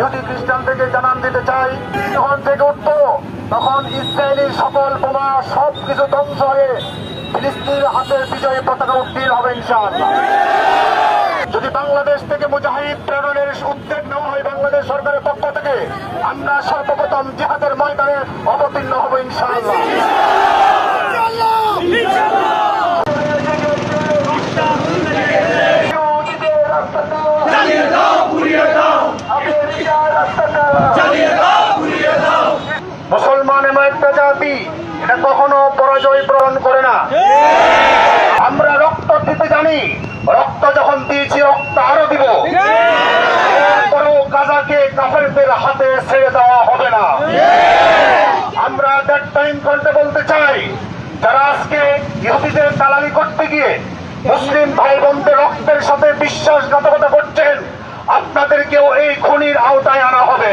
ইহুদি খ্রিস্টান থেকে জানান দিতে চাই, যখন থেকে উঠতো, তখন ইসরায়েলের সকল বোমা সব কিছু ধ্বংস হয়ে ফিলিস্তিনের হাতের বিজয়ী পতাকা উত্তীর্ণ হবে, ইনশাআল্লাহ। যদি বাংলাদেশ থেকে মুজাহিদ প্রেরণের উদ্যোগ নেওয়া হয় বাংলাদেশ সরকারের পক্ষ থেকে, আমরা সর্বপ্রথম জিহাদের ময়দানে অবতীর্ণ হব ইনশাআল্লাহ। এমন একটা জাতি এটা কখনো পরাজয় প্রদান করে না। আমরা রক্ত দিতে জানি, রক্ত যখন দিয়েছি, রক্ত আরও দিব। এরপরেও গাজাকে কাফেরদের হাতে ছেড়ে দেওয়া হবে না। আমরা দ্যাট টাইম করতে বলতে চাই, যারা আজকে ইহুদিদের দালালি করতে গিয়ে মুসলিম ভাই বোনদের রক্তের সাথে বিশ্বাসঘাতকতা করছেন, আপনাদেরকেও এই খুনির আওতায় আনা হবে।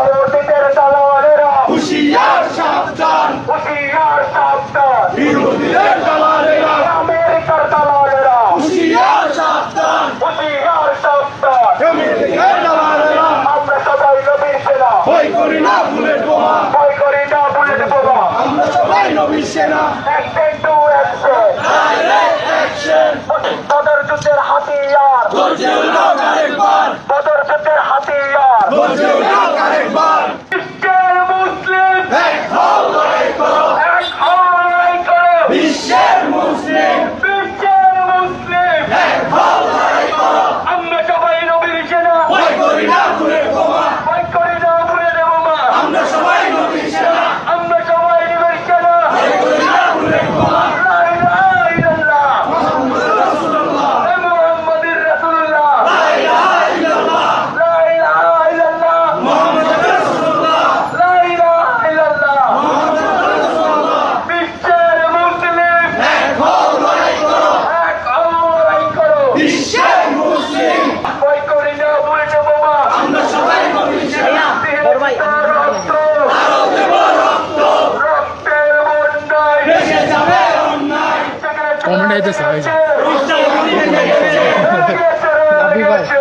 Vamos jogar! কমেন্ট আইতেছে, এই যে। রক্তে